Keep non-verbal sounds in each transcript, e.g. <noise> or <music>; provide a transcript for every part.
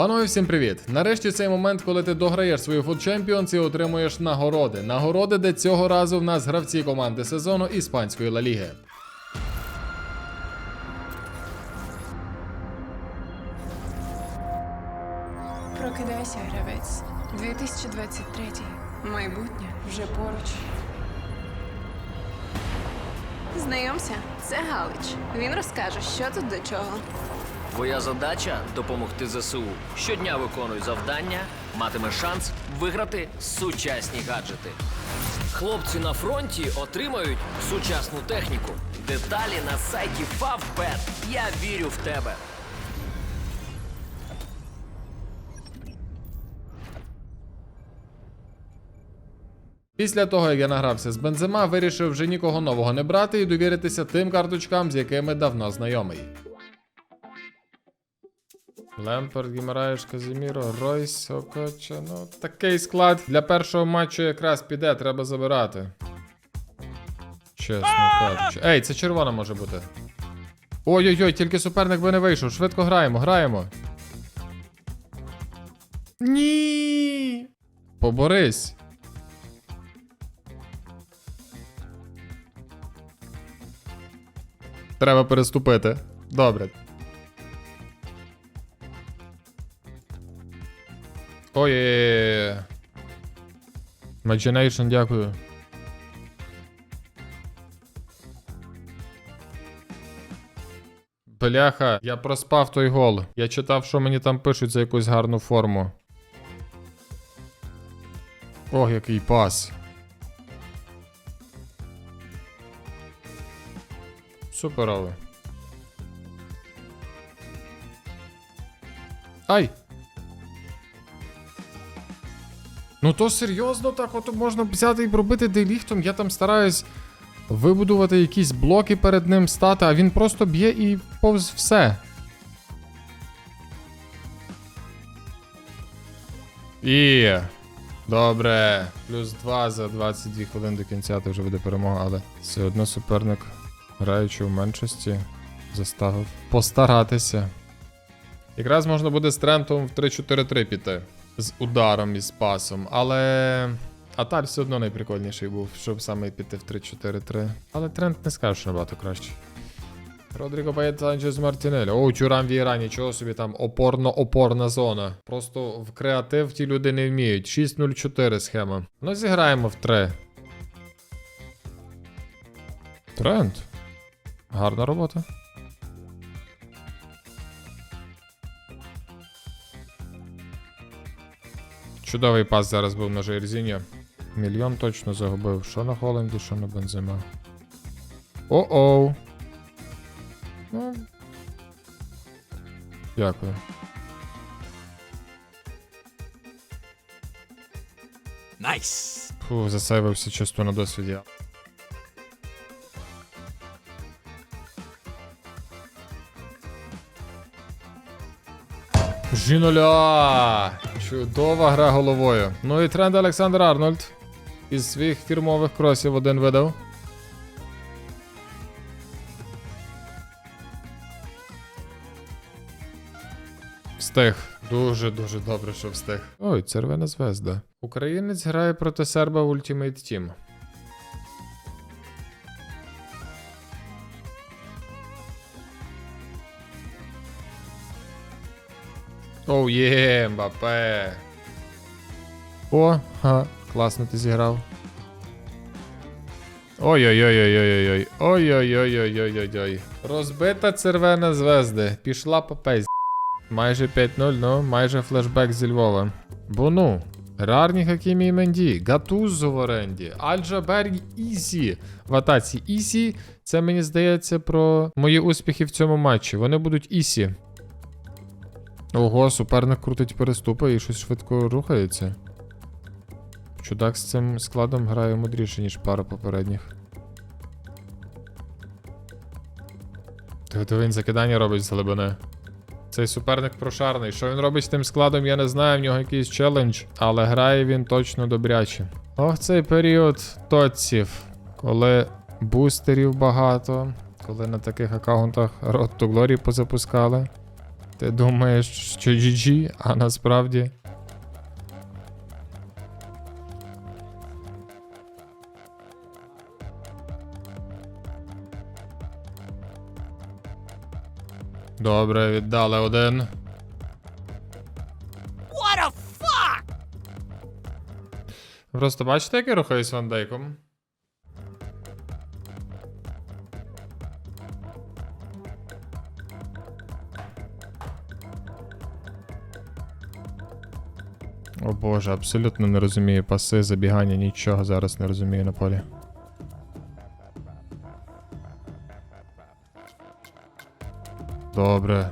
Панове, всім привіт! Нарешті цей момент, коли ти дограєш свою Food Champions і отримуєш нагороди. Нагороди, де цього разу в нас гравці команди сезону іспанської Ла Ліги. Прокидайся, гравець. 2023. Майбутнє вже поруч. Знайомся, це Галич. Він розкаже, що тут до чого. Твоя задача допомогти ЗСУ. Щодня виконуй завдання, матимеш шанс виграти сучасні гаджети. Хлопці на фронті отримають сучасну техніку. Деталі на сайті Favbet. Я вірю в тебе. Після того, як я награвся з бензима, вирішив вже нікого нового не брати і довіритися тим карточкам, з якими давно знайомий. Лемперд, Гімараєш, Казіміро, Ройс, Окоча. Ну, такий склад для першого матчу якраз піде, треба забирати. Чесно кажучи. Ей, це червона може бути. Ой-ой-ой, тільки суперник би не вийшов. Швидко граємо, граємо. Ні. Поборись. Треба переступити. Добре. Ой. Imagination, дякую. Бляха, я проспав той гол. Я читав, що мені там пишуть за якусь гарну форму. Ох, який пас. Суперовий. Ай! Ну то серйозно так от можна взяти і пробити деліхтом. Я там стараюсь вибудувати якісь блоки перед ним стати, а він просто б'є і повз все. І. Добре. Плюс 2 за 22 хвилин до кінця то вже буде перемога, але все одно суперник, граючи в меншості, заставив постаратися. Якраз можна буде з трендом в 3-4-3 піти. З ударом і з пасом, але. Аталь все одно найприкольніший був, щоб саме піти в 3-4-3. Але тренд не скажеш, що набагато краще. Родріго Паєт Санчес Мартінель. О, Тюрам Віра, нічого собі там опорно-опорна зона. Просто в креатив ті люди не вміють. 6-0-4 схема. Ну, зіграємо в 3. Тренд. Гарна робота. Чудовий пас зараз був на Жейрзіні. Мільйон точно загубив. Що на Холленді, що на Бензима. О-оу. Ну. Дякую. Найс! Фу, засейвився чисто на досвіді. Жіноля! Чудова гра головою. Ну і тренд Олександр Арнольд. Із своїх фірмових кросів один видав. Встиг. Дуже-дуже добре, що встиг. Ой, червона звезда. Українець грає проти серба в Ultimate Team. Оу є, Мбапе. О, ха, класно ти зіграв. Ой-ой-ой-ой-ой-ой. Ой-ой-ой-ой-ой-ой-ой. Розбита червена звезди. Пішла по пейз. Майже 5-0, ну, майже флешбек зі Львова. Бону. Рарні Хакімі і Менді, Гатузо в оренді, Альджабер Ісі в атаці. Ісі, це мені здається про мої успіхи в цьому матчі. Вони будуть Ісі. Ого, суперник крутить переступи і щось швидко рухається. Чудак з цим складом грає мудріше, ніж пара попередніх. То він закидання робить з глибини. Цей суперник прошарний. Що він робить з тим складом, я не знаю, в нього якийсь челендж, але грає він точно добряче. Ох, цей період тоців, коли бустерів багато, коли на таких аккаунтах Road to Glory позапускали. Ти думаєш, що GG, а насправді. Добре, віддали один. What a fuck! Просто бачите, як я рухаюсь вандейком? О боже, абсолютно не розумію паси, забігання, нічого зараз не розумію на полі. Добре.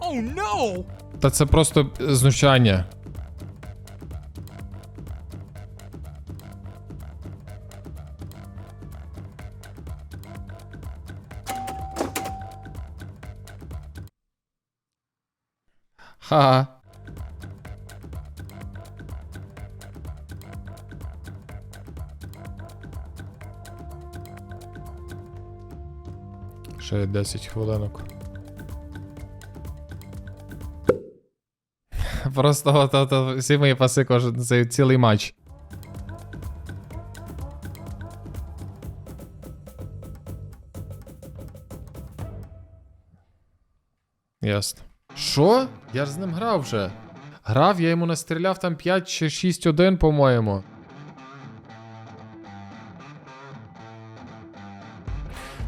Oh no! Та це просто знущання. Ха. Ще є 10 хвилинок. <laughs> Просто от, от, от, всі мої паси кожен цей цілий матч. Ясно. Що? Я ж з ним грав вже. Грав, я йому настріляв там 5 чи 6-1, по-моєму.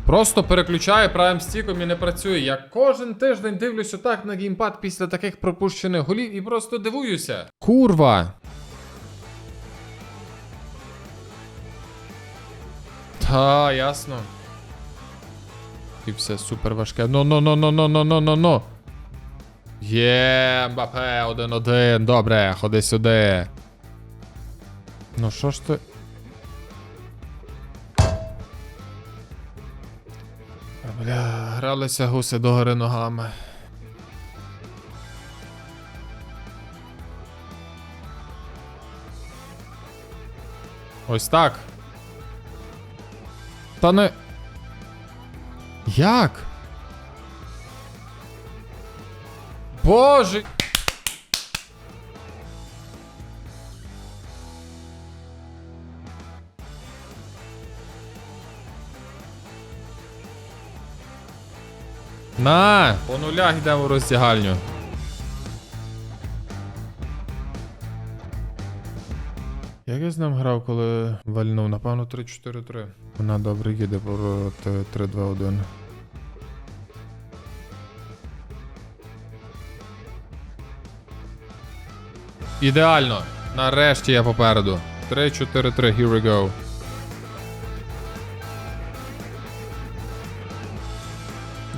Просто переключаю правим стіком і не працює. Я кожен тиждень дивлюся так на геймпад після таких пропущених голів і просто дивуюся. Курва. Та, ясно. І все супер важке. Ну, Є, Мбапе, один-один. Добре, ходи сюди. Ну що ж ти. Бля, гралися гуси догори ногами. Ось так. Та не. Як? Боже. На, по нулях йдемо в роздягальню. Як я з ним грав, коли вальнув? Напевно, 3-4-3. Вона добре їде проти 3-2-1. Ідеально. Нарешті я попереду. 3-4-3, here we go.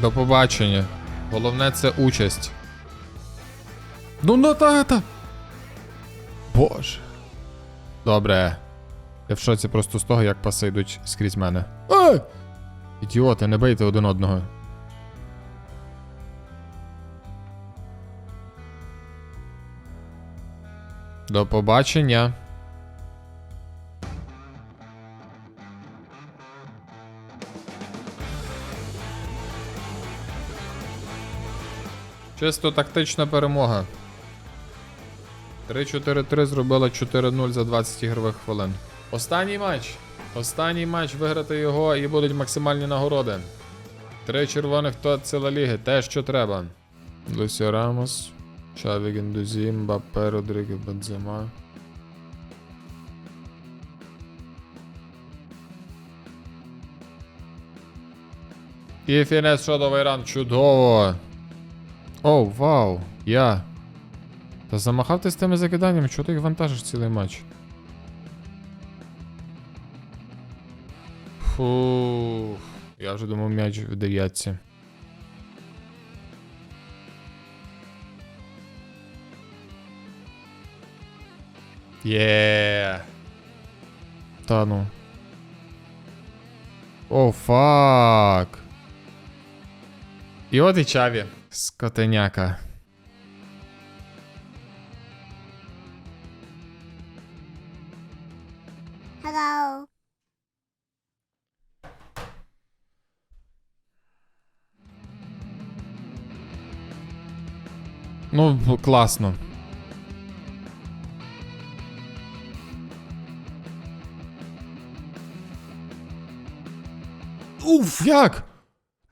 До побачення. Головне це участь. Ну ну та та. Боже. Добре. Я в шоці просто з того, як паси йдуть скрізь мене. Ей! Ідіоти, не бийте один одного. До побачення. Чисто тактична перемога. 3-4-3 зробила 4-0 за 20 ігрових хвилин. Останній матч. Останній матч виграти його і будуть максимальні нагороди. Три червоних то ціла ліги, те, що треба. Лусіо Рамос, Чаві Гендузі, Мбаппе, Родріге Бензема. І фінес шодовий ран. Чудово! О, вау! Я. Та замахав ти з тими закиданнями, чого ти їх вантажиш цілий матч? Фух. Я вже думав м'яч в дев'ятці. Є. Та ну. О, фак. І от і чаві. Скотеняка. Ну, класно. Уф, як?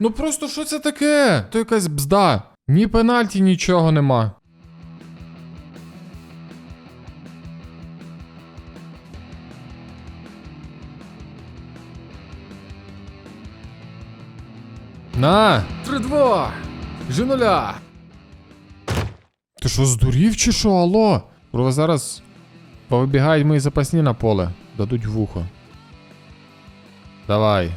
Ну просто що це таке? То якась бзда. Ні пенальті, нічого нема. На! 3-2! Жінуля! Ти що, здурів чи що, алло? Бро, зараз повибігають мої запасні на поле. Дадуть вухо. Давай.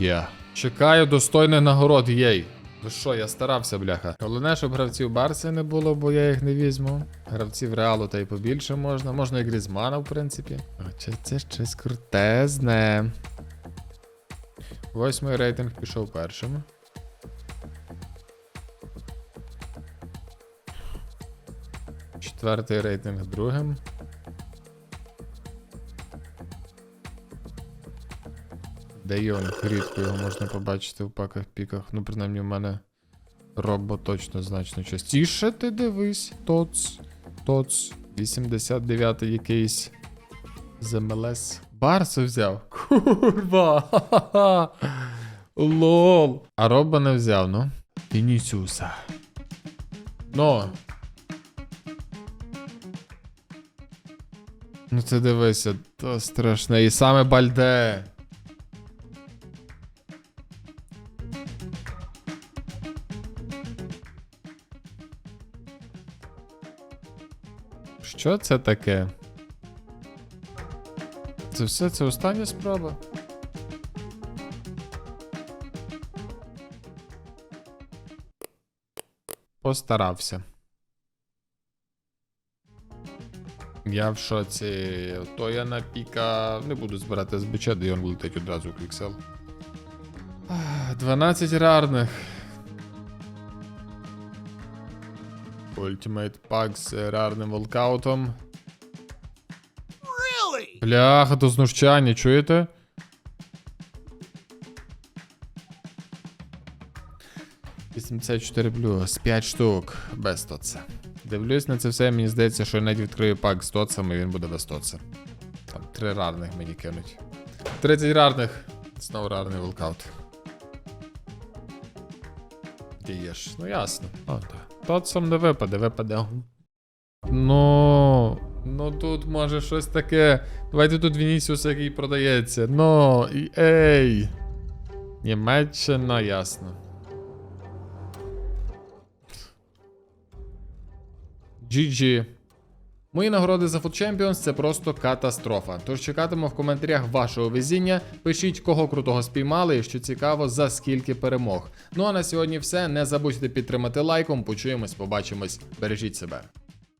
Є. Чекаю достойних нагород, єй. Ну що, я старався, бляха. Головне, щоб гравців Барси не було, бо я їх не візьму. Гравців Реалу та й побільше можна. Можна і Грізмана, в принципі. Хоча це щось крутезне. Восьмий рейтинг пішов першим. Четвертий рейтинг другим. Де Йонг? Рідко його можна побачити в паках піках. Ну, принаймні, в мене робо точно значно частіше. Ти дивись. Тоц. Тоц. 89-й якийсь. з МЛС. Барсу взяв. <laughs> Курва. Лол. А Робба не взяв, ну. Вінісіуса. Ну. Ну ти дивися, то страшне. І саме Бальде. Що це таке? Це все це остання спроба. Постарався. Я в шоці. То я на піка не буду збирати бича, де він летить одразу в квіксел. 12 рарних. Ultimate Pack з рарним волкаутом. Really? Бляха, то знущання, чуєте? «84 плюс, 5 штук, без тоца. Дивлюсь на це все, мені здається, що я навіть відкрию пак з тоцами, і він буде без тоца. Там три рарних мені кинуть. 30 рарних. Знову рарний волкаут. Дієш, ну ясно. О, так. Тоцом не випаде, випаде. Ну. Ну тут може щось таке. Давайте тут Вінісіус, який продається. Ну, і ей. Німеччина, ясно. GG. Мої нагороди за Food Champions це просто катастрофа. Тож чекатиму в коментарях вашого везіння. Пишіть, кого крутого спіймали і що цікаво, за скільки перемог. Ну а на сьогодні все. Не забудьте підтримати лайком. Почуємось, побачимось. Бережіть себе.